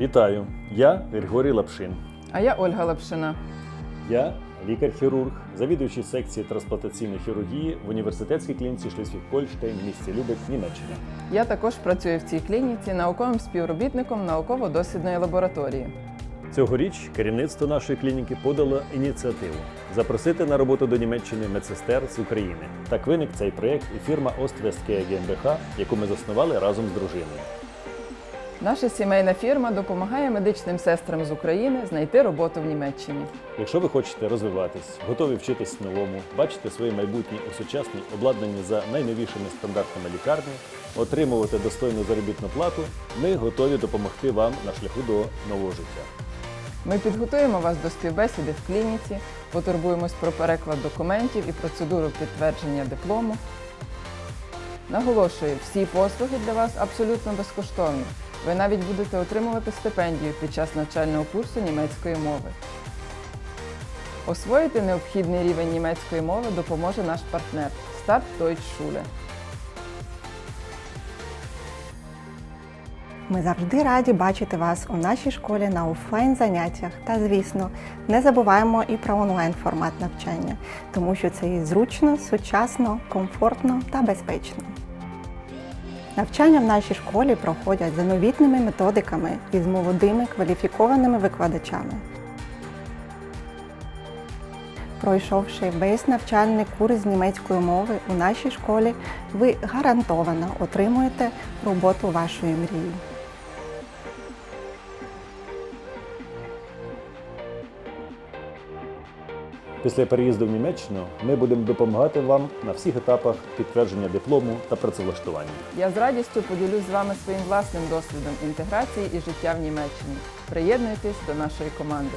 Вітаю! Я Григорій Лапшин. А я Ольга Лапшина. Я лікар-хірург, завідуючий секції трансплантаційної хірургії в університетській клініці Шлесвіг-Польштейн в місті Любек, Німеччина. Я також працюю в цій клініці науковим співробітником науково-дослідної лабораторії. Цьогоріч керівництво нашої клініки подало ініціативу запросити на роботу до Німеччини медсестер з України. Так виник цей проєкт і фірма Оствесткея GmbH, яку ми заснували разом з дружиною. Наша сімейна фірма допомагає медичним сестрам з України знайти роботу в Німеччині. Якщо ви хочете розвиватись, готові вчитись новому, бачите своє майбутнє у сучасній обладнанні за найновішими стандартами лікарні, отримувати достойну заробітну плату, ми готові допомогти вам на шляху до нового життя. Ми підготуємо вас до співбесіди в клініці, потурбуємось про переклад документів і процедуру підтвердження диплому. Наголошую, всі послуги для вас абсолютно безкоштовні. Ви навіть будете отримувати стипендію під час навчального курсу німецької мови. Освоїти необхідний рівень німецької мови допоможе наш партнер Start Deutsch. Ми завжди раді бачити вас у нашій школі на офлайн заняттях. Та, звісно, не забуваємо і про онлайн формат навчання, тому що це і зручно, сучасно, комфортно та безпечно. Навчання в нашій школі проходять за новітними методиками і з молодими кваліфікованими викладачами. Пройшовши весь навчальний курс з німецької мови у нашій школі, ви гарантовано отримуєте роботу вашої мрії. Після переїзду в Німеччину ми будемо допомагати вам на всіх етапах підтвердження диплому та працевлаштування. Я з радістю поділюсь з вами своїм власним досвідом інтеграції і життя в Німеччині. Приєднуйтесь до нашої команди.